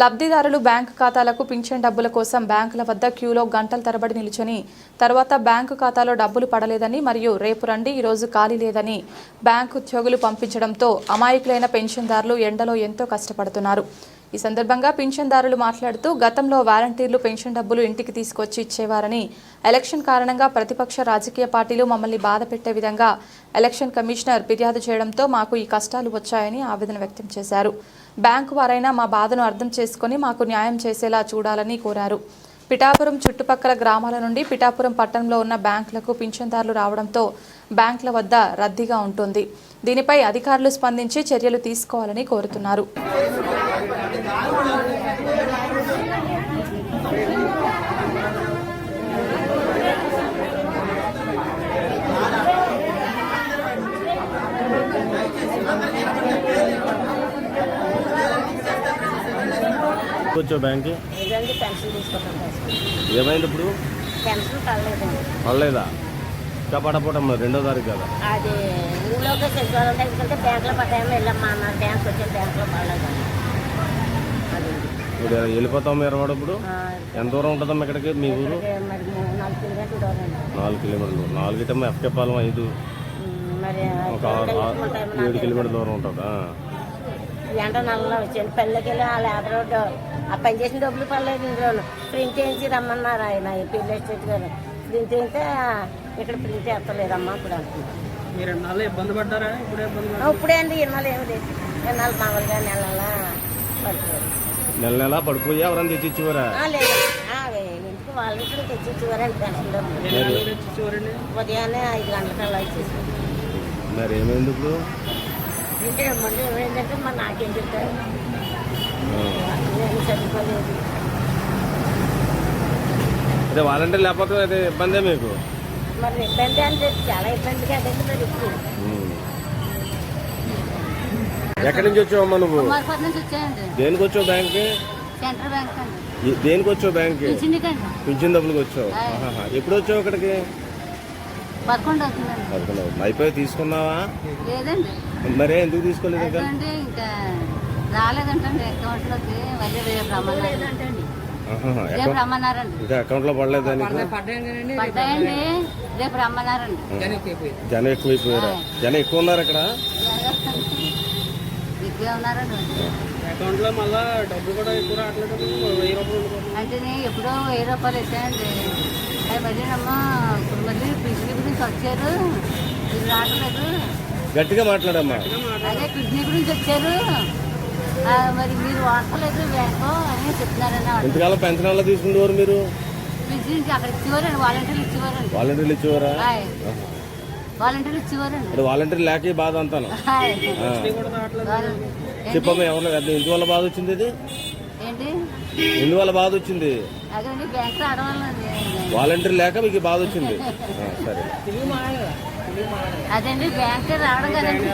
లబ్ధిదారులు బ్యాంకు ఖాతాలకు పింఛన్ డబ్బుల కోసం బ్యాంకుల వద్ద క్యూలో గంటల తరబడి నిలుచొని తర్వాత బ్యాంకు ఖాతాలో డబ్బులు పడలేదని మరియు రేపు రండి ఈరోజు ఖాళీ లేదని బ్యాంకు ఉద్యోగులు పంపించడంతో అమాయకులైన పెన్షన్దారులు ఎండలో ఎంతో కష్టపడుతున్నారు. ఈ సందర్భంగా పింఛన్దారులు మాట్లాడుతూ గతంలో వాలంటీర్లు పెన్షన్ డబ్బులు ఇంటికి తీసుకొచ్చి ఇచ్చేవారని ఎలక్షన్ కారణంగా ప్రతిపక్ష రాజకీయ పార్టీలు మమ్మల్ని బాధ పెట్టే విధంగా ఎలక్షన్ కమిషనర్ ఫిర్యాదు చేయడంతో మాకు ఈ కష్టాలు వచ్చాయని ఆవేదన వ్యక్తం చేశారు. బ్యాంకు వారైనా మా బాధను అర్థం చేసుకొని మాకు న్యాయం చేసేలా చూడాలని కోరారు. పిఠాపురం చుట్టుపక్కల గ్రామాల నుండి పిఠాపురం పట్టణంలో ఉన్న బ్యాంకులకు పింఛన్దారులు రావడంతో బ్యాంకుల వద్ద రద్దీగా ఉంటుంది. దీనిపై అధికారులు స్పందించి చర్యలు తీసుకోవాలని కోరుతున్నారు. వచ్చావు బ్యాంక్కి? పెన్షన్ ఏమైంది ఇప్పుడు? పెన్షన్ పడలేదండి. పడలేదా? ఇంకా పడపోవటం రెండో తారీఖు కదా. అది ఊళ్ళోకి బ్యాంకులో వెళ్ళమ్మా అన్నారు బ్యాంక్ వచ్చాను బ్యాంకులో పడలేదండి. అది ఇప్పుడు వెళ్ళిపోతాం ఎరవాడు ఇప్పుడు? ఎంత దూరం ఉంటుందమ్మా ఇక్కడికి? మీ ఊరు? నాలుగు కిలోమీటర్లు నాలుగు ఇటమ్మ ఎఫ్కే పాలెం ఐదు. ఒక ఏడు కిలోమీటర్ల దూరం ఉంటుందా ఎండ నల్ల వచ్చాను వెళ్ళి ఆ లేబర్ రోడ్డు ఆ పని చేసిన డబ్బులు పడలేదు ఇందులోను ప్రింట్ చేయించి రమ్మన్నారు ఆయన ఈ పిల్ల ఎస్టేట్ గారు. ప్రింట్ చేస్తే ఇక్కడ ప్రింట్ చేస్తలేదమ్మా ఇప్పుడు అంటున్నారు మీరు ఎన్నాళ్ళు ఇబ్బంది పడ్డారా? ఇప్పుడే ఇబ్బంది ఇప్పుడే అండి ఇన్నాళ్ళు ఏమి లేదు ఇన్నాళ్ళు మామూలుగా నెల నెల పడుతుంది. నెల నెల పడిపోయి ఎవరైనా తెచ్చి ఇచ్చేవారా ఆ, లేదు. ఇంటికి వాళ్ళ ఇంటికి తెచ్చి ఇచ్చేవారండి పెన్షన్ డబ్బులు పడ్డారు చూడండి ఉదయాన్నే ఐదు గంటలకల్లా ఇచ్చేసి మరి ఏమైంది ఇప్పుడు? మళ్ళీ ఏమైందంటే మరి నాకేం చెప్తారు? అదే వాలంటీర్ లేకపోతే అదే ఇబ్బందే మీకు? మరి ఇబ్బంది అంటే చాలా ఇబ్బంది కదండి మరి ఇప్పుడు. ఉమ్. ఎక్కడి నుంచి వచ్చావమ్మా నువ్వు? దేనికి వచ్చావు బ్యాంక్కి? సెంట్రల్ బ్యాంక్ అండి. దేనికి వచ్చావు బ్యాంక్కి? పింఛన్కండి పింఛన్ డబ్బులకు వచ్చావు. ఎప్పుడు వచ్చావు ఇక్కడికి పదకొండు అవుతుంది. అయిపోయి తీసుకున్నావా? మరే ఎందుకు తీసుకోలేదు ఇంకా రాలేదంటండి అకౌంట్లోకి మళ్ళీ రేపు రమ్మన్నారండి ఆహాహా. రేపు అకౌంట్ రమ్మన్నారండి? ఇంకా అకౌంట్లో పడలేదా నీకు పడ్డాయండి పడ్డాయండి. రేపు రమ్మన్నారండి. జనం ఎక్కువైపోయారా. జనం ఎక్కువ ఉన్నారు ఇక్కడ? ఎక్కువే ఉన్నారండి. అకౌంట్లో మళ్ళా డబ్బులు కూడా ఎక్కువ రావట్లేదు వెయ్యి రూపాయలు ఉండిపోతుంది. అంటే నేను ఎప్పుడో వెయ్యి రూపాయలు ఇచ్చానండి అది మళ్ళీ అమ్మ ఇప్పుడు మళ్ళీ కిడ్నీ గురించి వచ్చారు. మీరు రావట్లేదు. గట్టిగా మాట్లాడమ్మా. అదే కిడ్నీ గురించి వచ్చారు. మరి మీరు వాడతలేదు బ్యాంకు అని చెప్తున్నారని పెన్షన్ ఎలా తీసుకుంటేవారు మీరు? అక్కడ ఇచ్చేవారండి వాలంటీర్లు ఇచ్చేవారండి. వాలంటీర్లు ఇచ్చేవారా? హాయ్ వాలంటీర్లు ఇచ్చేవారండి. వాలంటీర్ లేక ఈ బాధ అంతాను హాయ్ వాలంటీర్. చెప్పమ్మా ఎవరు అది ఎందువల్ల బాధ వచ్చింది ఇది? ఏంటి? ఎందువల్ల బాధ వచ్చింది? అదే బ్యాంక్ రావడం వల్ల వాలంటీర్ లేక మీకు ఈ బాధ వచ్చింది. ఆ, సరే. అదండి బ్యాంక్ రావడం కదండి.